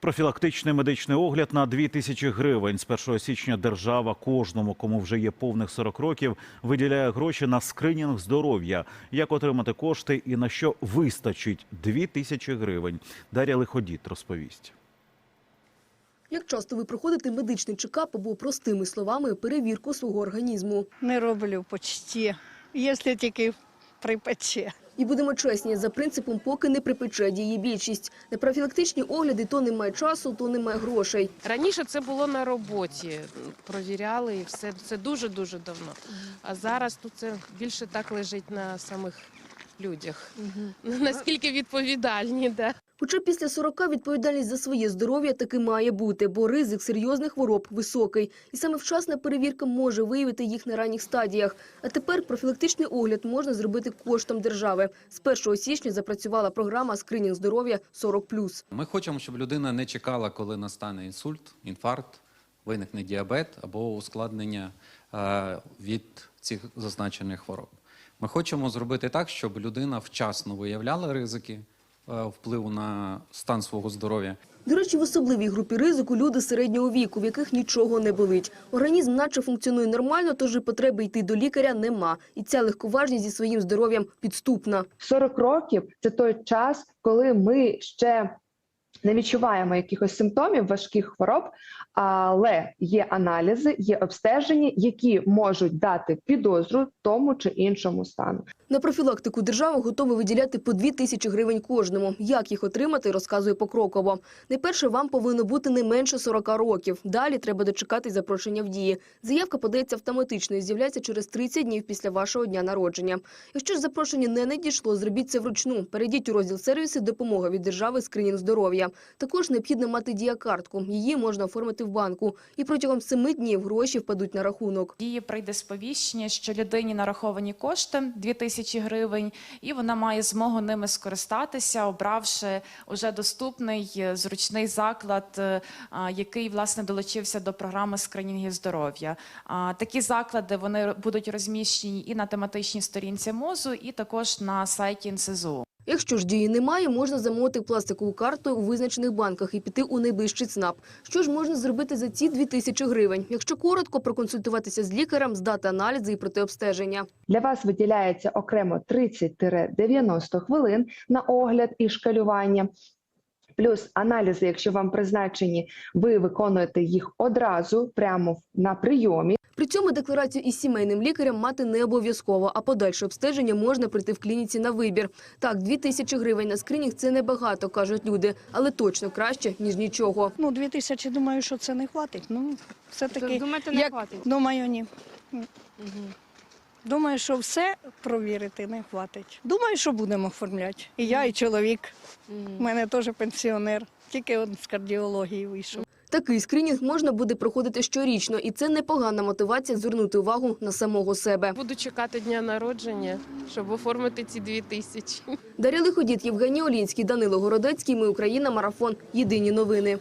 Профілактичний медичний огляд на 2 тисячі гривень. З 1 січня держава кожному, кому вже є повних 40 років, виділяє гроші на скринінг здоров'я. Як отримати кошти і на що вистачить 2 тисячі гривень? Дар'я Лиходіт розповість. Як часто ви проходите медичний чекап або простими словами перевірку свого організму? Не роблю почти, якщо тільки припече. І будемо чесні, за принципом, поки не припече діє більшість. На профілактичні огляди то немає часу, то немає грошей. Раніше це було на роботі, провіряли і все. Це дуже-дуже давно. А зараз тут це більше так лежить на самих людях. Наскільки відповідальні, да. Хоча після 40 відповідальність за своє здоров'я таки має бути, бо ризик серйозних хвороб високий. І саме вчасна перевірка може виявити їх на ранніх стадіях. А тепер профілактичний огляд можна зробити коштом держави. З 1 січня запрацювала програма «Скринінг здоров'я 40+.» Ми хочемо, щоб людина не чекала, коли настане інсульт, інфаркт, виникне діабет або ускладнення е, від цих зазначених хвороб. Ми хочемо зробити так, щоб людина вчасно виявляла ризики впливу на стан свого здоров'я. До речі, в особливій групі ризику люди середнього віку, в яких нічого не болить. Організм наче функціонує нормально, тож і потреби йти до лікаря нема. І ця легковажність зі своїм здоров'ям підступна. 40 років це той час, коли ми ще не відчуваємо якихось симптомів важких хвороб, але є аналізи, є обстеження, які можуть дати підозру тому чи іншому стану. На профілактику держава готова виділяти по 2 тисячі гривень кожному. Як їх отримати, розказує покроково. Найперше, вам повинно бути не менше 40 років. Далі треба дочекати запрошення в дії. Заявка подається автоматично і з'являється через 30 днів після вашого дня народження. Якщо ж запрошення не надійшло, зробіть це вручну. Перейдіть у розділ сервіси «Допомога від держави скринінг здоров'я». Також необхідно мати діакартку. Її можна оформити в банку. І протягом 7 днів гроші впадуть на рахунок. Її прийде сповіщення, що людині нараховані кошти 2000 гривень, і вона має змогу ними скористатися, обравши уже доступний е, зручний заклад, е, який власне долучився до програми скринінгів здоров'я. Такі заклади вони будуть розміщені і на тематичній сторінці МОЗу, і також на сайті НСЗУ. Якщо ж дії немає, можна замовити пластикову карту у визначених банках і піти у найближчий ЦНАП. Що ж можна зробити за ці 2 тисячі гривень? Якщо коротко, проконсультуватися з лікарем, здати аналізи і протиобстеження. Для вас виділяється окремо 30-90 хвилин на огляд і шкалювання. Плюс аналізи, якщо вам призначені, ви виконуєте їх одразу прямо на прийомі. При цьому декларацію із сімейним лікарем мати не обов'язково, а подальше обстеження можна пройти в клініці на вибір. Так, 2 тисячі гривень на скринінг – це небагато, кажуть люди, але точно краще, ніж нічого. Ну, дві тисячі, думаю, що це не хватить. Ну, все-таки, Думаєте, не як... хватить? думаю, ні. Думаю, що все провірити не хватить. Думаю, що будемо оформляти. І я, і чоловік. У мене теж пенсіонер, тільки он з кардіології вийшов. Такий скринінг можна буде проходити щорічно, і це непогана мотивація звернути увагу на самого себе. Буду чекати дня народження, щоб оформити ці дві тисячі. Дар'я Лиходіт, Євгеній Олінський, Данило Городецький. Ми Україна. Марафон. Єдині новини.